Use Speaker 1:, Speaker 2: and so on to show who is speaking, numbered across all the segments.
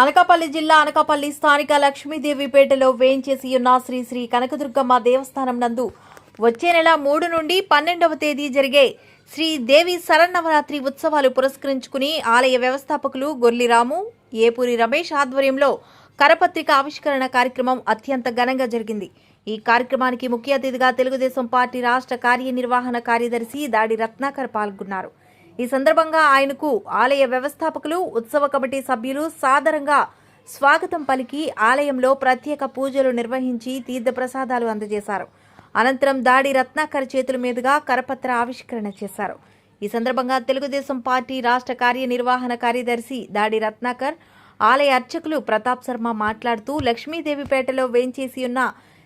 Speaker 1: అనకాపల్లి జిల్లా అనకాపల్లి స్థానిక లక్ష్మీదేవిపేటలో వేయించేసి ఉన్న శ్రీ శ్రీ కనకదుర్గమ్మ దేవస్థానం నందు వచ్చే నెల మూడు నుండి పన్నెండవ తేదీ జరిగే శ్రీదేవి శరన్నవరాత్రి ఉత్సవాలు పురస్కరించుకుని ఆలయ వ్యవస్థాపకులు గొర్లిరాము ఏపూరి రమేష్ ఆధ్వర్యంలో కరపత్రిక ఆవిష్కరణ కార్యక్రమం అత్యంత ఘనంగా జరిగింది. ఈ కార్యక్రమానికి ముఖ్య అతిథిగా తెలుగుదేశం పార్టీ రాష్ట్ర కార్యనిర్వహణ కార్యదర్శి దాడి రత్నాకర్ పాల్గొన్నారు. ఈ సందర్భంగా ఆయనకు ఆలయ వ్యవస్థాపకులు ఉత్సవ కమిటీ సభ్యులు సాదరంగా స్వాగతం పలికి ఆలయంలో ప్రత్యేక పూజలు నిర్వహించి తీర్థప్రసాదాలు అందజేశారు. అనంతరం దాడి రత్నాకర్ చేతుల మీదుగా కరపత్ర ఆవిష్కరణ చేశారు. ఈ సందర్భంగా తెలుగుదేశం పార్టీ రాష్ట్ర కార్యనిర్వహణ కార్యదర్శి దాడి రత్నాకర్ ఆలయ అర్చకులు ప్రతాప్ శర్మ మాట్లాడుతూ లక్ష్మీదేవిపేటలో వేంచేసి ఉన్న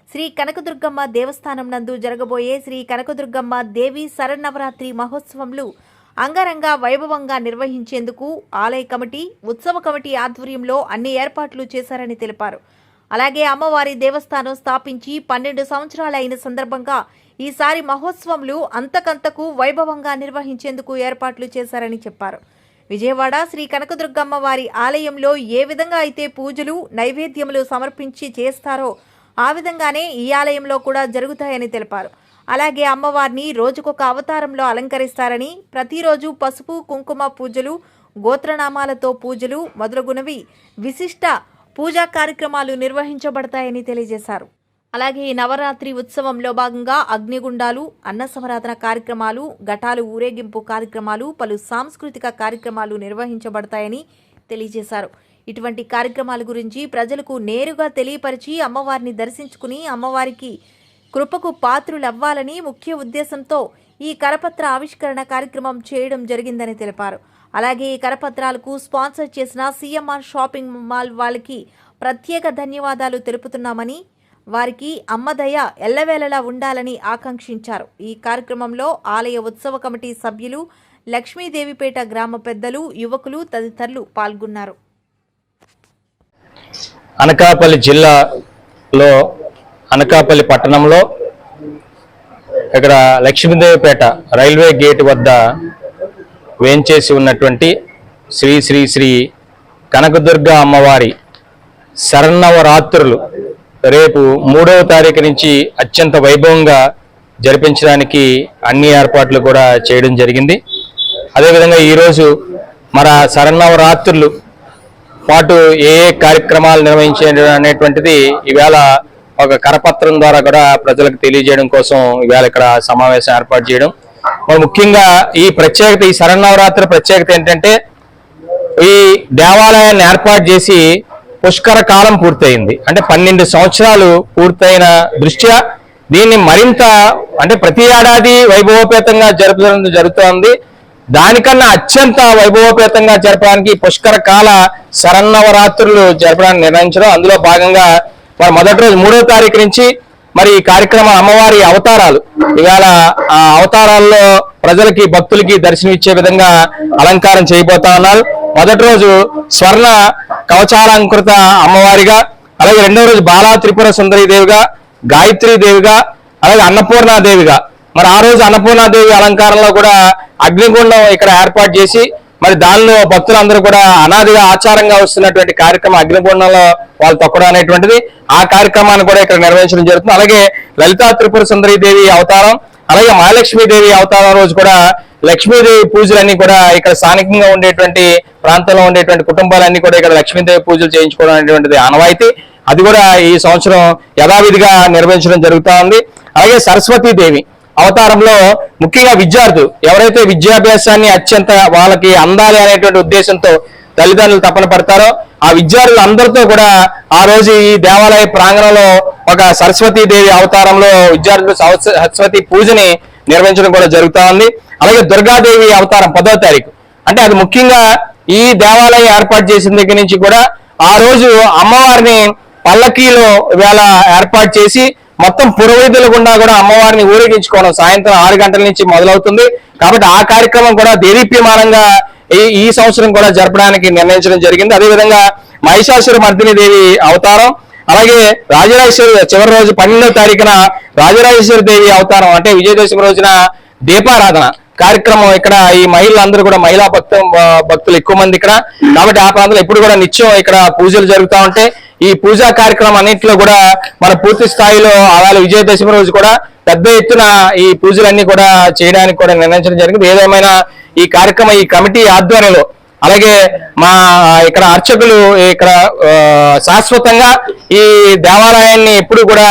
Speaker 1: శ్రీ కనకదుర్గమ్మ దేవస్థానం నందు జరగబోయే శ్రీ కనకదుర్గమ్మ దేవి శరన్నవరాత్రి మహోత్సవంలు అంగరంగ వైభవంగా నిర్వహించేందుకు ఆలయ కమిటీ ఉత్సవ కమిటీ ఆధ్వర్యంలో అన్ని ఏర్పాట్లు చేశారని తెలిపారు. అలాగే అమ్మవారి దేవస్థానం స్థాపించి పన్నెండు సంవత్సరాలు అయిన సందర్భంగా ఈసారి మహోత్సవంలు అంతకంతకు వైభవంగా నిర్వహించేందుకు ఏర్పాట్లు చేశారని చెప్పారు. విజయవాడ శ్రీ కనకదుర్గమ్మ వారి ఆలయంలో ఏ విధంగా అయితే పూజలు నైవేద్యములు సమర్పించి చేస్తారో ఆ విధంగానే ఈ ఆలయంలో కూడా జరుగుతాయని తెలిపారు. అలాగే అమ్మవారిని రోజుకొక అవతారంలో అలంకరిస్తారని ప్రతిరోజు పసుపు కుంకుమ పూజలు గోత్రనామాలతో పూజలు మొదలగునవి విశిష్ట పూజా కార్యక్రమాలు నిర్వహించబడతాయని తెలియజేశారు. అలాగే ఈ నవరాత్రి ఉత్సవంలో భాగంగా అగ్నిగుండాలు అన్న సంరాధన కార్యక్రమాలు ఘటాలు ఊరేగింపు కార్యక్రమాలు పలు సాంస్కృతిక కార్యక్రమాలు నిర్వహించబడతాయని తెలియజేశారు. ఇటువంటి కార్యక్రమాల గురించి ప్రజలకు నేరుగా తెలియపరిచి అమ్మవారిని దర్శించుకుని అమ్మవారికి కృపకు పాత్రులవ్వాలని ముఖ్య ఉద్దేశంతో ఈ కరపత్ర ఆవిష్కరణ కార్యక్రమం చేయడం జరిగిందని తెలిపారు. అలాగే ఈ కరపత్రాలకు స్పాన్సర్ చేసిన సీఎంఆర్ షాపింగ్ మాల్ వాళ్ళకి ప్రత్యేక ధన్యవాదాలు తెలుపుతున్నామని వారికి అమ్మదయ ఎల్లవేళలా ఉండాలని ఆకాంక్షించారు. ఈ కార్యక్రమంలో ఆలయ ఉత్సవ కమిటీ సభ్యులు లక్ష్మీదేవిపేట గ్రామ పెద్దలు యువకులు తదితరులు పాల్గొన్నారు.
Speaker 2: అనకాపల్లి జిల్లాలో అనకాపల్లి పట్టణంలో ఇక్కడ లక్ష్మీదేవిపేట రైల్వే గేట్ వద్ద వేంచేసి ఉన్నటువంటి శ్రీ శ్రీ శ్రీ కనకదుర్గ అమ్మవారి శరన్నవరాత్రులు రేపు మూడవ తారీఖు నుంచి అత్యంత వైభవంగా జరిపించడానికి అన్ని ఏర్పాట్లు కూడా చేయడం జరిగింది. అదేవిధంగా ఈరోజు మన శరన్నవరాత్రులు పాటు ఏ ఏ కార్యక్రమాలు నిర్వహించడం అనేటువంటిది ఈవేళ ఒక కరపత్రం ద్వారా కూడా ప్రజలకు తెలియజేయడం కోసం ఇవాళ ఇక్కడ సమావేశం ఏర్పాటు చేయడం. మరి ముఖ్యంగా ఈ ప్రత్యేకత ఈ శరణవరాత్రి ప్రత్యేకత ఏంటంటే ఈ దేవాలయాన్ని ఏర్పాటు చేసి పుష్కర కాలం పూర్తయింది. అంటే పన్నెండు సంవత్సరాలు పూర్తయిన దృష్ట్యా దీన్ని మరింత అంటే ప్రతి ఏడాది వైభవోపేతంగా జరపడం జరుగుతోంది. దానికన్నా అత్యంత వైభవోపేతంగా జరపడానికి పుష్కర కాల శరన్నవరాత్రులు జరపడానికి నిర్ణయించడం అందులో భాగంగా మరి మొదటి రోజు మూడో తారీఖు నుంచి మరి ఈ కార్యక్రమం అమ్మవారి అవతారాలు. ఇవాళ ఆ అవతారాల్లో ప్రజలకి భక్తులకి దర్శనమిచ్చే విధంగా అలంకారం చేయబోతా ఉన్నారు. మొదటి రోజు స్వర్ణ కవచాలంకృత అమ్మవారిగా అలాగే రెండో రోజు బాలా త్రిపుర సుందరి దేవిగా గాయత్రి దేవిగా అలాగే అన్నపూర్ణాదేవిగా మరి ఆ రోజు అన్నపూర్ణాదేవి అలంకారంలో కూడా అగ్నిగుండం ఇక్కడ ఏర్పాటు చేసి మరి దానిలో భక్తులందరూ కూడా అనాదిగా ఆచారంగా వస్తున్నటువంటి కార్యక్రమం అగ్నిపూర్ణంలో వాళ్ళు తొక్కడం అనేటువంటిది. ఆ కార్యక్రమాన్ని కూడా ఇక్కడ నిర్వహించడం జరుగుతుంది. అలాగే లలితా త్రిపుర సుందరి దేవి అవతారం అలాగే మహాలక్ష్మీదేవి అవతారం రోజు కూడా లక్ష్మీదేవి పూజలన్నీ కూడా ఇక్కడ స్థానికంగా ఉండేటువంటి ప్రాంతంలో ఉండేటువంటి కుటుంబాలన్నీ కూడా ఇక్కడ లక్ష్మీదేవి పూజలు చేయించుకోవడం అనేటువంటిది ఆనవాయితీ. అది కూడా ఈ సంవత్సరం యథావిధిగా నిర్వహించడం జరుగుతూ ఉంది. అలాగే సరస్వతీదేవి అవతారంలో ముఖ్యంగా విద్యార్థులు ఎవరైతే విద్యాభ్యాసాన్ని అత్యంత వాళ్ళకి అందాలి అనేటువంటి ఉద్దేశంతో తల్లిదండ్రులు తపన పడతారో ఆ విద్యార్థులు అందరితో కూడా ఆ రోజు ఈ దేవాలయ ప్రాంగణంలో ఒక సరస్వతీ దేవి అవతారంలో విద్యార్థులు సరస్వతి పూజని నిర్వహించడం కూడా జరుగుతా ఉంది. అలాగే దుర్గాదేవి అవతారం పదో తారీఖు. అంటే అది ముఖ్యంగా ఈ దేవాలయం ఏర్పాటు చేసిన దగ్గర నుంచి కూడా ఆ రోజు అమ్మవారిని పల్లకీలో వేళ ఏర్పాటు చేసి మొత్తం పురోహితుల గుండా కూడా అమ్మవారిని ఊరేగించుకోవడం సాయంత్రం ఆరు గంటల నుంచి మొదలవుతుంది. కాబట్టి ఆ కార్యక్రమం కూడా దేదీప్యమానంగా ఈ ఈ సంవత్సరం కూడా జరపడానికి నిర్ణయించడం జరిగింది. అదేవిధంగా మహిషాసుర మర్దిని దేవి అవతారం అలాగే రాజరాజేశ్వరి చివరి రోజు పన్నెండవ తారీఖున రాజరాజేశ్వరి దేవి అవతారం అంటే విజయదశమి రోజున దీపారాధన కార్యక్రమం ఇక్కడ ఈ మహిళలందరూ కూడా మహిళా భక్త భక్తులు ఎక్కువ మంది ఇక్కడ. కాబట్టి ఆ ప్రాంతంలో ఎప్పుడు కూడా నిత్యం ఇక్కడ పూజలు జరుగుతూ ఉంటాయి. ఈ పూజా కార్యక్రమం అన్నింటిలో కూడా మన పూర్తి స్థాయిలో అలాగే విజయదశమి రోజు కూడా పెద్ద ఎత్తున ఈ పూజలన్నీ కూడా చేయడానికి కూడా నిర్ణయించడం జరిగింది. ఏదేమైనా ఈ కార్యక్రమం ఈ కమిటీ ఆధ్వర్యంలో అలాగే మా ఇక్కడ అర్చకులు ఇక్కడ శాశ్వతంగా ఈ దేవాలయాన్ని ఎప్పుడు కూడా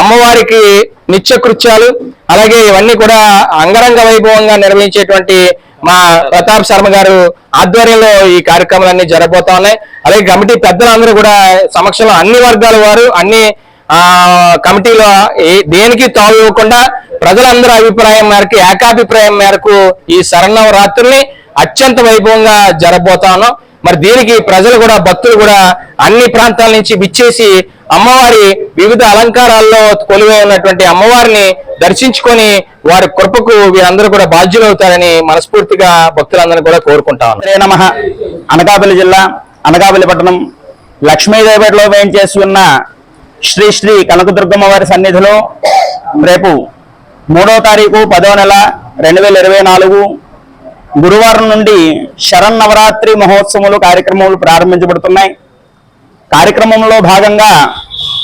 Speaker 2: అమ్మవారికి నిత్యకృత్యాలు అలాగే ఇవన్నీ కూడా అంగరంగ వైభవంగా నిర్వహించేటువంటి మా ప్రతాప్ శర్మ గారు ఆధ్వర్యంలో ఈ కార్యక్రమాలన్నీ జరగబోతా ఉన్నాయి. అలాగే కమిటీ పెద్దలందరూ కూడా సమక్షంలో అన్ని వర్గాల వారు అన్ని ఆ కమిటీలో దేనికి తావు ఇవ్వకుండా అభిప్రాయం మేరకు ఏకాభిప్రాయం మేరకు ఈ శరణవరాత్రుల్ని అత్యంత వైభవంగా జరగబోతా ఉన్నాం. మరి దీనికి ప్రజలు కూడా భక్తులు కూడా అన్ని ప్రాంతాల నుంచి విచ్చేసి అమ్మవారి వివిధ అలంకారాల్లో కొలువై ఉన్నటువంటి అమ్మవారిని దర్శించుకొని వారి కృపకు వీరందరూ కూడా బాధ్యులవుతారని మనస్ఫూర్తిగా భక్తులందరూ కూడా కోరుకుంటా
Speaker 3: నమ. అనకాపల్లి జిల్లా అనకాపల్లి పట్టణం లక్ష్మీదేవిలో వేయించేసి ఉన్న శ్రీ శ్రీ కనకదుర్గమ్మ వారి సన్నిధిలో రేపు మూడో తారీఖు పదో నెల రెండు వేల ఇరవై నాలుగు గురువారం నుండి శరన్నవరాత్రి మహోత్సవములు కార్యక్రమములు ప్రారంభించబడుతున్నాయి. కార్యక్రమంలో భాగంగా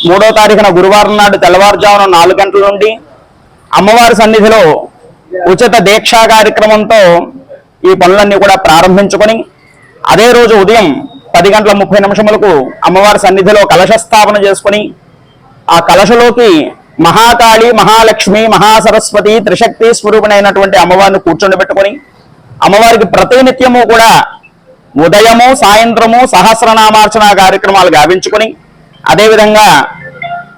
Speaker 3: మూడో తారీఖున గురువారం నాడు తెల్లవారుజామున నాలుగు గంటల నుండి అమ్మవారి సన్నిధిలో ఉచిత దీక్షా కార్యక్రమంతో ఈ పనులన్నీ కూడా ప్రారంభించుకొని అదే రోజు ఉదయం పది గంటల ముప్పై నిమిషములకు అమ్మవారి సన్నిధిలో కలశ స్థాపన చేసుకుని ఆ కలశలోకి మహాకాళి మహాలక్ష్మి మహాసరస్వతి త్రిశక్తి స్వరూపునైనటువంటి అమ్మవారిని కూర్చొని పెట్టుకొని అమ్మవారికి ప్రతినిత్యము కూడా ఉదయము సాయంత్రము సహస్రనామార్చన కార్యక్రమాలు గావించుకొని అదేవిధంగా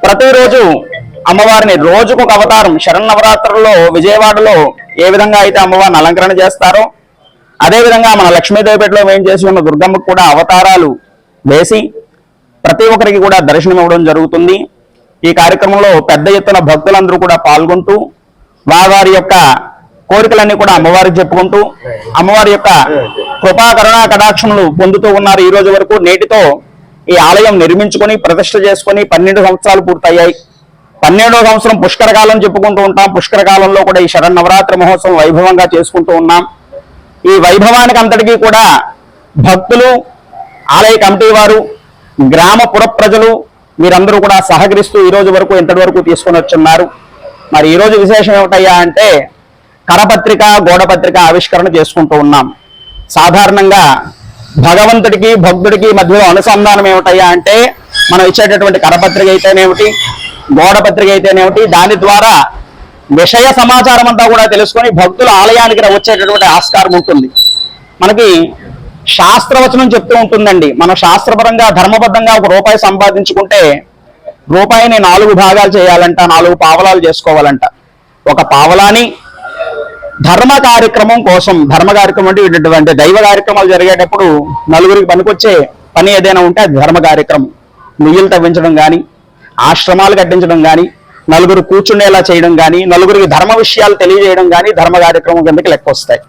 Speaker 3: ప్రతిరోజు అమ్మవారిని రోజుకు ఒక అవతారం శరన్నవరాత్రుల్లో విజయవాడలో ఏ విధంగా అయితే అమ్మవారిని అలంకరణ చేస్తారో అదేవిధంగా మన లక్ష్మీదేవిపేటలో ఏం చేసి ఉన్న దుర్గమ్మకు కూడా అవతారాలు వేసి ప్రతి ఒక్కరికి కూడా దర్శనం ఇవ్వడం జరుగుతుంది. ఈ కార్యక్రమంలో పెద్ద ఎత్తున భక్తులందరూ కూడా పాల్గొంటూ వారి యొక్క కోరికలన్నీ కూడా అమ్మవారికి చెప్పుకుంటూ అమ్మవారి యొక్క కృపా కటాక్షములు పొందుతూ ఉన్నారు ఈ రోజు వరకు. నేటితో ఈ ఆలయం నిర్మించుకొని ప్రతిష్ట చేసుకొని పన్నెండు సంవత్సరాలు పూర్తయ్యాయి. పన్నెండో సంవత్సరం పుష్కర కాలం చెప్పుకుంటూ ఉంటాం. పుష్కర కాలంలో కూడా ఈ శరన్నవరాత్రి మహోత్సవం వైభవంగా చేసుకుంటూ ఉన్నాం. ఈ వైభవానికి అంతటికీ కూడా భక్తులు ఆలయ కమిటీ వారు గ్రామ పుర ప్రజలు వీరందరూ కూడా సహకరిస్తూ ఈ రోజు వరకు ఇంతటి వరకు తీసుకొని వచ్చున్నారు. మరి ఈ రోజు విశేషం ఏమిటయ్యా అంటే కరపత్రిక గోడపత్రిక ఆవిష్కరణ చేసుకుంటూ ఉన్నాం. సాధారణంగా భగవంతుడికి భక్తుడికి మధ్యలో అనుసంధానం ఏమిటయ్యా అంటే మనం ఇచ్చేటటువంటి కరపత్రిక అయితేనేమిటి గోడపత్రిక అయితేనేమిటి దాని ద్వారా విషయ సమాచారం అంతా కూడా తెలుసుకొని భక్తుల ఆలయానికి వచ్చేటటువంటి ఆస్కారం ఉంటుంది. మనకి శాస్త్రవచనం చెప్తూ ఉంటుందండి. మనం శాస్త్రపరంగా ధర్మబద్ధంగా ఒక రూపాయి సంపాదించుకుంటే రూపాయిని నాలుగు భాగాలు చేయాలంట నాలుగు పావలాలు చేసుకోవాలంట. ఒక పావలాని ధర్మ కార్యక్రమం కోసం ధర్మ కార్యక్రమం అంటే ఇటువంటి దైవ కార్యక్రమాలు జరిగేటప్పుడు నలుగురికి పనికొచ్చే పని ఏదైనా ఉంటే అది ధర్మ కార్యక్రమం. నుయ్యలు తవ్వించడం కానీ ఆశ్రమాలు కట్టించడం కానీ నలుగురు కూర్చునేలా చేయడం కానీ నలుగురికి ధర్మ విషయాలు తెలియజేయడం కానీ ధర్మ కార్యక్రమం కిందకి లెక్క వస్తాయి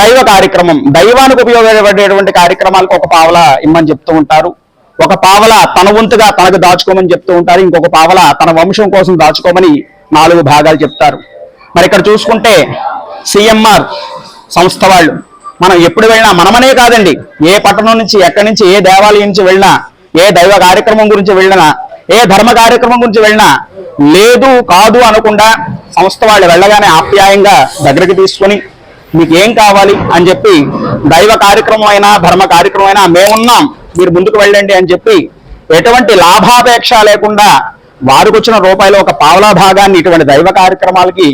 Speaker 3: దైవ కార్యక్రమం దైవానికి ఉపయోగపడేటువంటి కార్యక్రమాలకు ఒక పావల ఇమ్మని చెప్తూ ఉంటారు. ఒక పావల తన వంతుగా తనకు దాచుకోమని చెప్తూ ఉంటారు. ఇంకొక పావల తన వంశం కోసం దాచుకోమని నాలుగు భాగాలు చెప్తారు. మరి ఇక్కడ చూసుకుంటే సిఎంఆర్ సంస్థ వాళ్ళు. మనం ఎప్పుడు వెళ్ళినా మనమనే కాదండి. ఏ పట్టణం నుంచి ఎక్కడి నుంచి ఏ దేవాలయం నుంచి వెళ్ళినా ఏ దైవ కార్యక్రమం గురించి వెళ్ళినా ఏ ధర్మ కార్యక్రమం గురించి వెళ్ళినా లేదు కాదు అనకుండా సంస్థ వాళ్ళు వెళ్ళగానే ఆప్యాయంగా దగ్గరికి తీసుకొని మీకు ఏం కావాలి? అని చెప్పి దైవ కార్యక్రమం అయినా ధర్మ కార్యక్రమం అయినా మేమున్నాం. మీరు ముందుకు వెళ్ళండి అని చెప్పి ఎటువంటి లాభాపేక్ష లేకుండా వారికి వచ్చిన రూపాయలు ఒక పావలా భాగాన్ని ఇటువంటి దైవ కార్యక్రమాలకి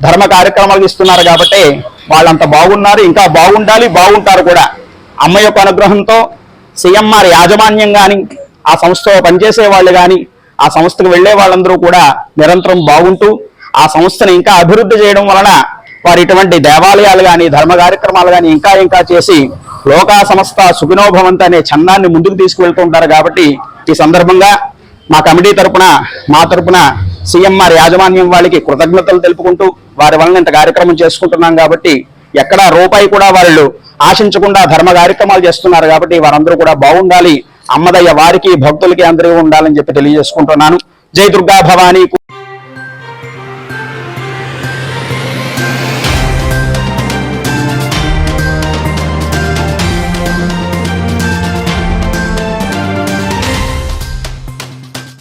Speaker 3: ధర్మ కార్యక్రమాలు ఇస్తున్నారు కాబట్టి వాళ్ళంత బాగున్నారు ఇంకా బాగుండాలి బాగుంటారు కూడా. అమ్మ యొక్క అనుగ్రహంతో సిఎంఆర్ యాజమాన్యం కానీ ఆ సంస్థలో పనిచేసే వాళ్ళు కానీ ఆ సంస్థకు వెళ్ళే వాళ్ళందరూ కూడా నిరంతరం బాగుంటూ ఆ సంస్థను ఇంకా అభివృద్ధి చేయడం వలన వారు ఇటువంటి దేవాలయాలు కానీ ధర్మ కార్యక్రమాలు కానీ ఇంకా ఇంకా చేసి లోకా సంస్థ సుగుణోభవంత అనే చందాన్ని ముందుకు తీసుకువెళ్తుంటారు కాబట్టి ఈ సందర్భంగా మా కమిటీ తరపున మా తరపున సీఎంఆర్ యాజమాన్యం వాళ్ళకి కృతజ్ఞతలు తెలుపుకుంటూ వారి వలన ఇంత కార్యక్రమం చేసుకుంటున్నాం కాబట్టి ఎక్కడ రూపాయి కూడా వాళ్ళు ఆశించకుండా ధర్మ కార్యక్రమాలు చేస్తున్నారు కాబట్టి వారందరూ కూడా బాగుండాలి. అమ్మదయ్య వారికి భక్తులకి అందరూ ఉండాలని చెప్పి తెలియజేసుకుంటున్నాను. జై దుర్గా భవానీ